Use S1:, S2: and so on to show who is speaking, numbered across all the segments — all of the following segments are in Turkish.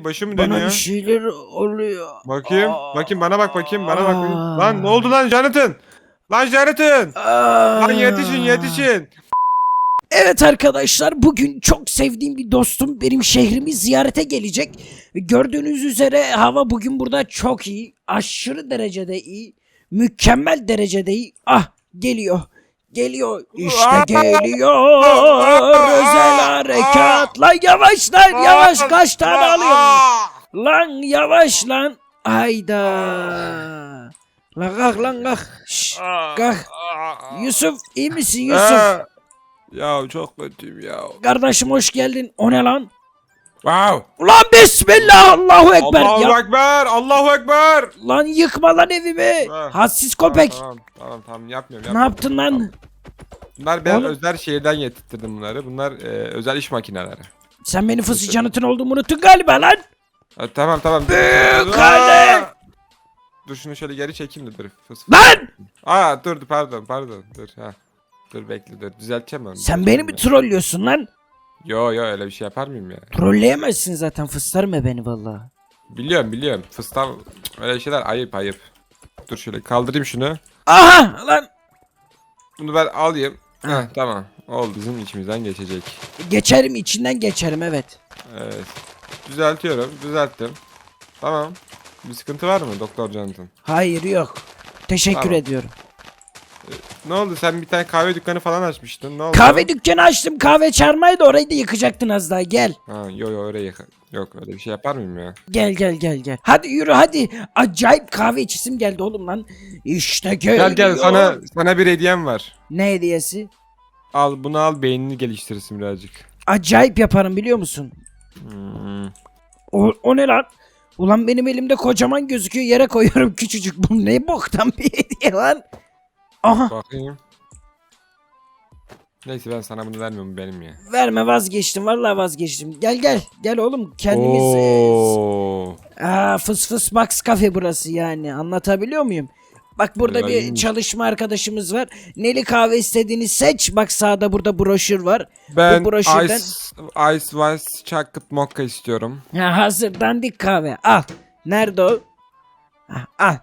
S1: Başım
S2: Bana
S1: dönüyor.
S2: bir şeyler oluyor.
S1: Bakayım.
S2: Aa.
S1: Bakayım bana bak bakayım. Bana bak.
S2: Aa.
S1: Lan ne oldu lan Jonathan? Lan Jonathan. Lan yetişin yetişin.
S2: Evet arkadaşlar bugün çok sevdiğim bir dostum benim şehrimi ziyarete gelecek. Gördüğünüz üzere hava bugün burada çok iyi. Aşırı derecede iyi. Mükemmel derecede iyi. Ah geliyor. Geliyor. İşte geliyor. Özel harekat. Lan yavaş lan yavaş kaç tane alıyorsun? Lan yavaş lan. Hayda. Lan kalk lan kalk. Şşş, kalk. Yusuf iyi misin Yusuf?
S1: Ya çok kötüyüm ya.
S2: Kardeşim hoş geldin. O ne lan?
S1: Wow.
S2: Ulan bismillah Allahu ekber.
S1: Allahu
S2: Ya-
S1: Ekber. Allahu Ekber.
S2: lan yıkma lan evimi.
S1: Ha.
S2: Hadsiz köpek.
S1: Tamam tamam tamam yapmıyorum.
S2: Ne
S1: yapmıyorum.
S2: yaptın lan?
S1: Bunlar ben
S2: Oğlum.
S1: özel şehirden getirttirdim bunları. Bunlar e, özel iş makineleri.
S2: Sen beni fısı canıtın olduğumu unuttun galiba lan.
S1: Ha, tamam tamam.
S2: Büyük hale.
S1: Dur şunu şöyle geri çekeyim de dur. Fıs.
S2: Lan!
S1: Aa dur dur, pardon pardon dur ha. Dur bekle dur düzelteceğim onu.
S2: Sen beni mi trollüyorsun lan?
S1: Yo yo öyle bir şey yapar mıyım ya?
S2: Trolleyemezsin zaten fıslarma beni vallahi.
S1: Biliyorum biliyorum. Fıstan öyle şeyler ayıp ayıp. Dur şöyle kaldırayım şunu.
S2: Aha lan.
S1: Bunu ben alayım. Heh, tamam. Oldu bizim içimizden geçecek.
S2: Geçerim içinden geçerim evet.
S1: Evet. Düzeltiyorum. Düzelttim. Tamam. Bir sıkıntı var mı Doktor Jonathan?
S2: Hayır yok. Teşekkür
S1: Tamam.
S2: ediyorum.
S1: Ne oldu? Sen bir tane kahve dükkanı falan açmıştın. Ne oldu?
S2: Kahve dükkanı açtım kahve çarmaydı orayı da yıkacaktın az daha gel.
S1: Ha, yo yo oraya yıka- Yok öyle bir şey yapar mıyım ya?
S2: Gel gel gel gel. Hadi yürü hadi. Acayip kahve içisim geldi oğlum lan. İşte geliyor.
S1: Gel gel sana sana bir hediyem var.
S2: Ne hediyesi?
S1: Al bunu al beynini geliştirsin birazcık.
S2: Acayip yaparım biliyor musun?
S1: Hmm.
S2: O, o ne lan? Ulan benim elimde kocaman gözüküyor yere koyuyorum küçücük. Bu ne boktan bir hediye lan? Aha
S1: Bakayım. Neyse ben sana bunu vermiyorum benim ya.
S2: verme vazgeçtim vallahi vazgeçtim. Gel gel gel oğlum kendimiz... e,
S1: Oo.
S2: Aa, fıs fıs box kafe burası yani anlatabiliyor muyum? Bak burada bir çalışma arkadaşımız var. Neli kahve istediğini seç. Bak sağda burada broşür var.
S1: Ben
S2: Bu broşürden-
S1: ice, ice Vice Chocolate Mocha istiyorum.
S2: Ha, hazır dandik kahve. Al. Nerede o? Al.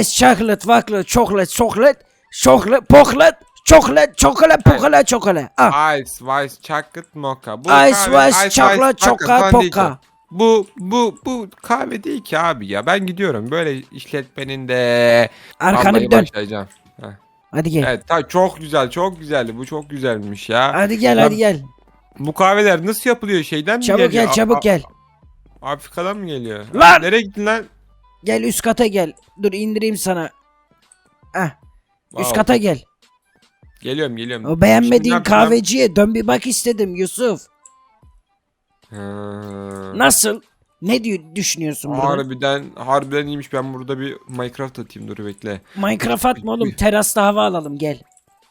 S2: Ice chocolate, chocolate, chocolate, chocolate, chocolate, poklet, chocolate, chocolate, pokolate, chocolate. Al.
S1: Ice Vice Chocolate Mocha. Bu
S2: Ice,
S1: kahve-
S2: ice, chocolate, chocolate,
S1: falan değil ki.
S2: poka.
S1: Bu bu bu kahve değil ki abi ya. Ben gidiyorum böyle işletmenin de
S2: Arkanı
S1: vallahi
S2: bir dön.
S1: başlayacağım.
S2: Hadi gel.
S1: Evet ta çok güzel çok güzeldi. Bu çok güzelmiş ya.
S2: Hadi gel, hadi gel.
S1: Bu kahveler nasıl yapılıyor şeyden mi
S2: Çabuk
S1: geliyor?
S2: gel, çabuk
S1: A-
S2: gel.
S1: A- Afrika'dan mı geliyor?
S2: Lan!
S1: Nereye gittin lan?
S2: Gel üst kata gel. Dur indireyim sana. Ah, üst
S1: Wow.
S2: kata gel.
S1: Geliyorum geliyorum.
S2: O
S1: Şimdi
S2: beğenmediğin
S1: ne yapacağım?
S2: kahveciye dön bir bak istedim Yusuf.
S1: Ha.
S2: Nasıl? Ne diyor, düşünüyorsun burada?
S1: Harbiden harbiden iyiymiş. Ben burada bir Minecraft atayım dur bekle.
S2: Minecraft atma oğlum. Terasta hava alalım gel.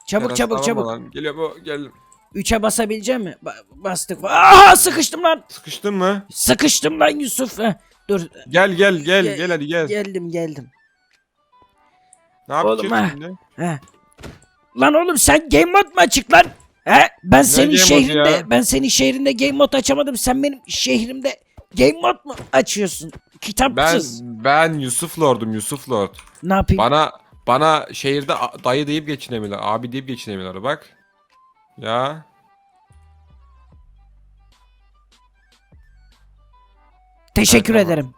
S2: Çabuk
S1: Teras
S2: çabuk
S1: tamam
S2: çabuk.
S1: lan. Geliyor bu gel.
S2: Üçe basabilecek mi? Ba- bastık. Aha sıkıştım lan.
S1: Sıkıştın mı?
S2: Sıkıştım lan Yusuf. Heh, Dur.
S1: Gel gel gel
S2: Gel-
S1: gel hadi gel.
S2: Geldim geldim.
S1: Ne yapacağız
S2: Oğlum, ha.
S1: şimdi?
S2: Heh. Lan oğlum sen game mod mu açık lan? He? Ben senin
S1: game modu
S2: şehrinde
S1: ya?
S2: ben senin şehrinde game mod açamadım. Sen benim şehrimde game mod mu açıyorsun?
S1: Ben
S2: Kitapsız.
S1: ben Yusuf Lord'um Yusuf Lord.
S2: Ne yapayım?
S1: Bana bana şehirde a- dayı deyip geçinemiyorlar. Abi deyip geçinemiyorlar bak. Ya.
S2: Teşekkür
S1: tamam.
S2: ederim.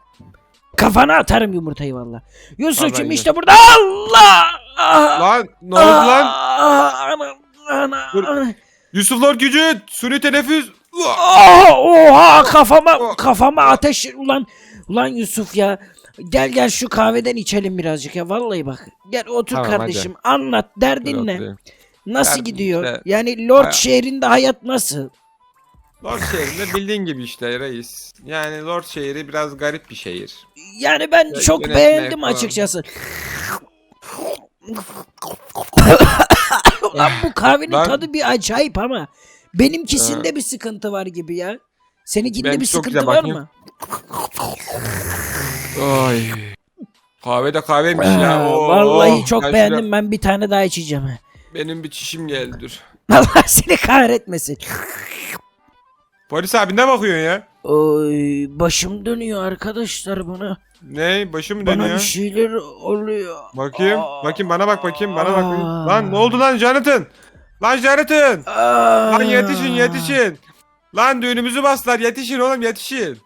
S2: Kafana atarım yumurtayı valla. Yusuf'cum
S1: ben
S2: işte burada. Allah! Ah!
S1: Lan ne oldu lan?
S2: Ah, ana,
S1: Dur.
S2: ana.
S1: Yusuf Lord gücü. Suni teneffüs. Uah!
S2: Ah, oha
S1: Oh.
S2: kafama kafama ateş ulan ulan Yusuf ya. Gel gel şu kahveden içelim birazcık ya vallahi bak. Gel otur
S1: Tamam,
S2: kardeşim anlat derdin ne? Nasıl
S1: Derdim
S2: gidiyor?
S1: işte-
S2: Yani Lord
S1: Hay-
S2: şehrinde hayat nasıl?
S1: Lord şehrinde bildiğin gibi işte reis. Yani Lord şehri biraz garip bir şehir.
S2: Yani ben
S1: Ya,
S2: çok
S1: yönetmek
S2: beğendim
S1: falan.
S2: açıkçası. Ulan bu kahvenin
S1: Ben-
S2: tadı bir acayip ama benimkisinde bir sıkıntı var gibi ya. Seninkinde
S1: Benimki
S2: bir
S1: çok
S2: sıkıntı
S1: güzel,
S2: var
S1: bakayım.
S2: mı?
S1: Ay. Kahve de kahveymiş ya.
S2: Aa,
S1: Oo,
S2: Vallahi çok
S1: ben
S2: beğendim.
S1: şuna-
S2: Ben bir tane daha içeceğim.
S1: Benim bir çişim geldi dur.
S2: Allah seni kahretmesin.
S1: Polis abi ne bakıyorsun ya?
S2: Oy başım dönüyor arkadaşlar bana.
S1: Ne? Başı mı
S2: Bana
S1: dönüyor?
S2: bir şeyler oluyor.
S1: Bakayım.
S2: Aa.
S1: Bakayım bana bak bakayım bana bak.
S2: Aa.
S1: Lan ne oldu lan Jonathan? Lan Jonathan!
S2: Aa.
S1: Lan yetişin yetişin. Lan düğünümüzü bastılar yetişin oğlum yetişin.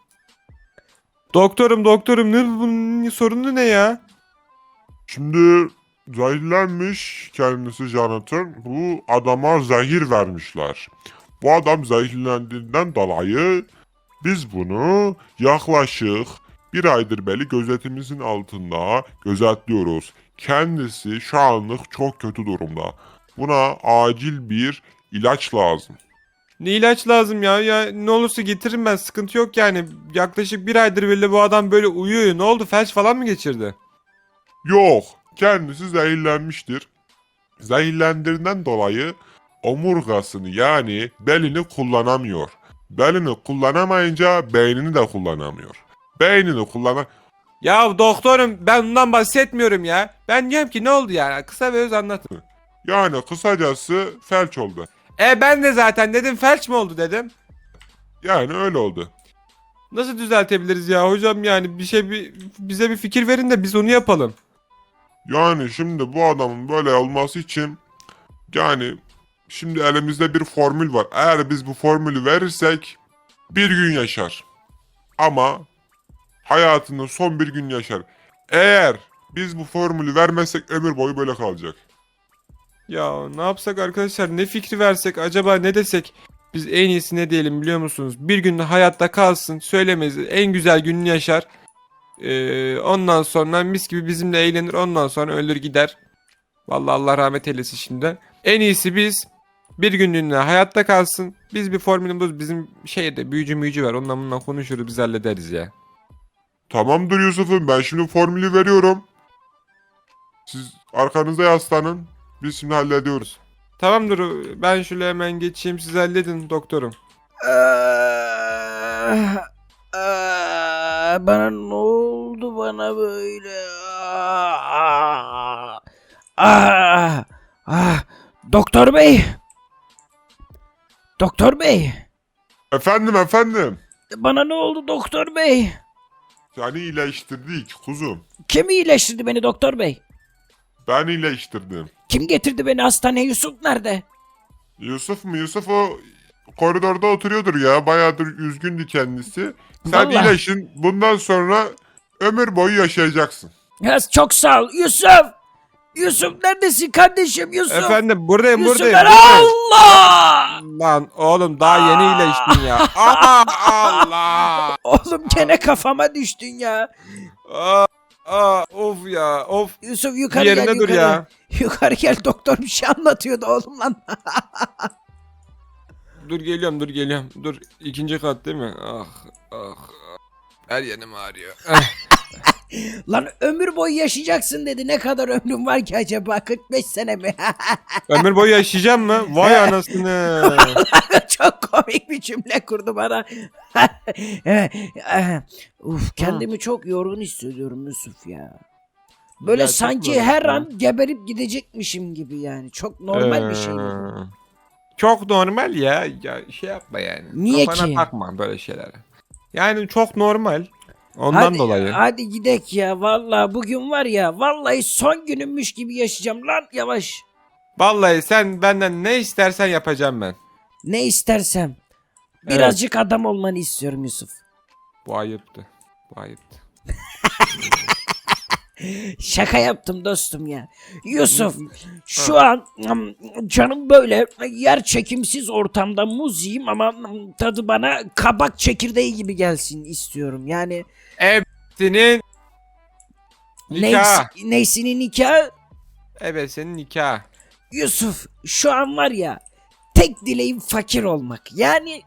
S1: Doktorum doktorum ne bunun sorunu ne ya?
S3: Şimdi zehirlenmiş kendisi Jonathan. Bu adama zehir vermişler. Bu adam zehirlendiğinden dolayı biz bunu yaklaşık bir aydır beri gözetimimizin altında gözetliyoruz. Kendisi şu anlık çok kötü durumda. Buna acil bir ilaç lazım.
S1: Ne ilaç lazım ya? Ya ne olursa getiririm ben sıkıntı yok yani. Yaklaşık bir aydır bile bu adam böyle uyuyor. Ne oldu felç falan mı geçirdi?
S3: Yok, kendisi zehirlenmiştir. Zehirlendiğinden dolayı omurgasını yani belini kullanamıyor. Belini kullanamayınca beynini de kullanamıyor. Beynini kullanan...
S1: Ya doktorum ben bundan bahsetmiyorum ya. Ben diyorum ki ne oldu yani? Kısa ve öz anlatın.
S3: Yani kısacası felç oldu.
S1: E ben de zaten dedim felç mi oldu dedim.
S3: Yani öyle oldu.
S1: Nasıl düzeltebiliriz ya hocam yani bir şey bir, bize bir fikir verin de biz onu yapalım.
S3: Yani şimdi bu adamın böyle olması için yani şimdi elimizde bir formül var. Eğer biz bu formülü verirsek bir gün yaşar. Ama hayatının son bir gün yaşar. Eğer biz bu formülü vermezsek ömür boyu böyle kalacak.
S1: Ya ne yapsak arkadaşlar ne fikri versek acaba ne desek? Biz en iyisi ne diyelim biliyor musunuz? Bir gün hayatta kalsın söylemeyiz en güzel gününü yaşar. Ee, ondan sonra mis gibi bizimle eğlenir ondan sonra ölür gider. Vallahi Allah rahmet eylesin şimdi. En iyisi biz bir günlüğüne hayatta kalsın. Biz bir formülü buz bizim şehirde büyücü müyücü var onunla bununla konuşuruz biz hallederiz ya.
S3: Tamamdır Yusuf'um ben şimdi formülü veriyorum. Siz arkanızda yaslanın. Biz şimdi hallediyoruz.
S1: Tamamdır ben şöyle hemen geçeyim siz halledin doktorum.
S2: Ah, ah, bana ne oldu bana böyle? Ah, ah, ah. Doktor bey. Doktor bey.
S3: Efendim efendim.
S2: Bana ne oldu doktor bey?
S3: Seni iyileştirdik kuzum.
S2: Kim iyileştirdi beni doktor bey?
S3: Ben iyileştirdim.
S2: Kim getirdi beni hastaneye? Yusuf nerede?
S3: Yusuf mu? Yusuf o koridorda oturuyordur ya. Bayağıdır üzgündü kendisi. Sen
S2: Vallahi.
S3: iyileşin. Bundan sonra ömür boyu yaşayacaksın.
S2: Ya, çok sağ ol. Yusuf! Yusuf neredesin kardeşim Yusuf?
S1: Efendim buradayım
S2: Yusuf
S1: buradayım. buradayım.
S2: Allah!
S1: Lan oğlum daha yeni iyileştin ya. Aa, Allah.
S2: Oğlum gene kafama düştün ya.
S1: Aa, aa, of ya of.
S2: Yusuf
S1: Bir
S2: yukarı gel
S1: yerine dur
S2: yukarı.
S1: ya.
S2: Yukarı gel doktor bir şey anlatıyordu oğlum lan.
S1: Dur geliyorum dur geliyorum. Dur ikinci kat değil mi? Ah ah. Her yerim ağrıyor.
S2: Lan ömür boyu yaşayacaksın dedi. Ne kadar ömrüm var ki acaba? 45 sene mi?
S1: Ömür boyu yaşayacağım mı? Vay anasını.
S2: Çok komik bir cümle kurdu bana. Uf kendimi çok yorgun hissediyorum Yusuf ya. Böyle
S1: Gerçek
S2: sanki
S1: mi?
S2: her an geberip gidecekmişim gibi yani. Çok normal bir şey bu.
S1: Ee, Çok normal ya. ya. Şey yapma yani.
S2: Niye
S1: Kafana
S2: ki?
S1: takma böyle şeylere. Yani çok normal. Ondan
S2: hadi,
S1: dolayı.
S2: Hadi gidek ya. Vallahi bugün var ya. Vallahi son günümmüş gibi yaşayacağım lan yavaş.
S1: Vallahi sen benden ne istersen yapacağım ben.
S2: Ne istersem. Birazcık adam olmanı istiyorum Yusuf.
S1: Bu ayıptı. Bu ayıptı.
S2: Şaka yaptım dostum ya. Yusuf şu an canım böyle yer çekimsiz ortamda muz yiyeyim ama tadı bana kabak çekirdeği gibi gelsin istiyorum. Yani
S1: Senin nikah.
S2: neys, neysinin nikahı
S1: Evet senin nikah.
S2: Yusuf şu an var ya tek dileğim fakir olmak. Yani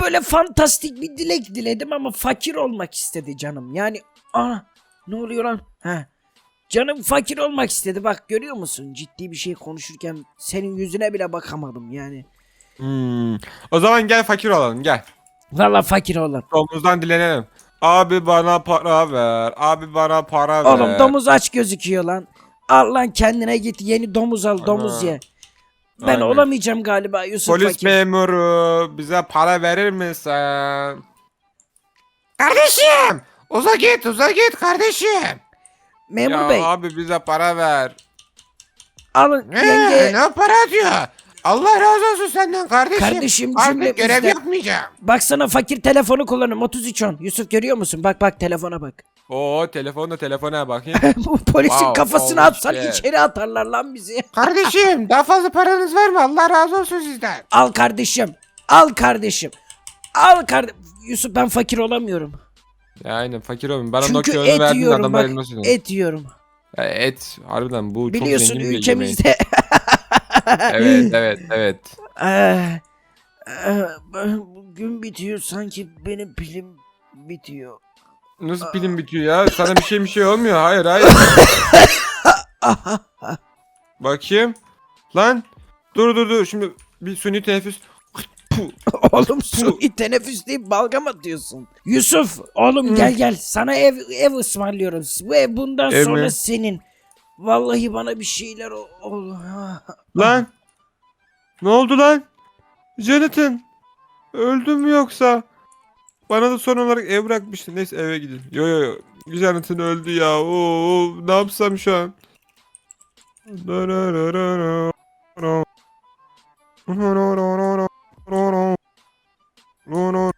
S2: böyle fantastik bir dilek diledim ama fakir olmak istedi canım. Yani ana ne oluyor lan? Ha. Canım fakir olmak istedi bak görüyor musun? Ciddi bir şey konuşurken senin yüzüne bile bakamadım yani.
S1: Hmm. O zaman gel fakir olalım gel.
S2: Valla fakir olan.
S1: Domuzdan dilenelim. Abi bana para ver. Abi bana para ver.
S2: Oğlum domuz aç gözüküyor lan. Al lan kendine git yeni domuz al domuz ye. Ben
S1: Aynen.
S2: olamayacağım galiba Yusuf
S1: Polis
S2: Fakir.
S1: memuru bize para verir misin?
S4: Kardeşim! Uza git uza git kardeşim.
S2: Memur
S1: ya
S2: bey
S1: abi bize para ver.
S2: alın
S4: Ne,
S2: yenge.
S4: ne para diyor? Allah razı olsun senden kardeşim.
S2: Kardeşim
S4: Artık görev yapmayacağım.
S2: Baksana fakir telefonu kullanım 3310. Yusuf görüyor musun? Bak bak telefona bak.
S1: Oo telefonda telefona bakayım.
S2: Bu polisin
S1: Wow,
S2: kafasına
S1: holy
S2: atsan
S1: shit.
S2: içeri atarlar lan bizi.
S4: Kardeşim daha fazla paranız var mı? Allah razı olsun sizden.
S2: Al kardeşim. Al kardeşim. Al kardeşim. Yusuf ben fakir olamıyorum.
S1: Ya aynen fakir oğlum. Bana
S2: Çünkü
S1: Nokia'nı
S2: et
S1: verdin
S2: yiyorum
S1: adamlar
S2: bak.
S1: elmas yiyor.
S2: Et yiyorum.
S1: Ya et harbiden bu
S2: Biliyorsun
S1: çok zengin bir yemeği.
S2: ülkemizde.
S1: Evet evet evet.
S2: Eh, eh, Gün bitiyor sanki benim pilim bitiyor.
S1: Nasıl pilim bitiyor ya? Sana bir şey bir şey olmuyor. Hayır hayır. Bakayım. Lan. Dur dur dur. Şimdi bir suni teneffüs.
S2: oğlum suni teneffüs deyip balga mı atıyorsun? Yusuf oğlum gel gel sana ev ev ısmarlıyorum. Bu ev bundan
S1: Ev
S2: sonra
S1: mi?
S2: senin. Vallahi bana bir şeyler ol.
S1: Lan. Ne oldu lan? Jonathan. Öldün mü yoksa? Bana da son olarak ev bırakmıştı. Neyse eve gideyim. Yo yo yo. Jonathan öldü ya. Oo, ne yapsam şu an? No no. No no.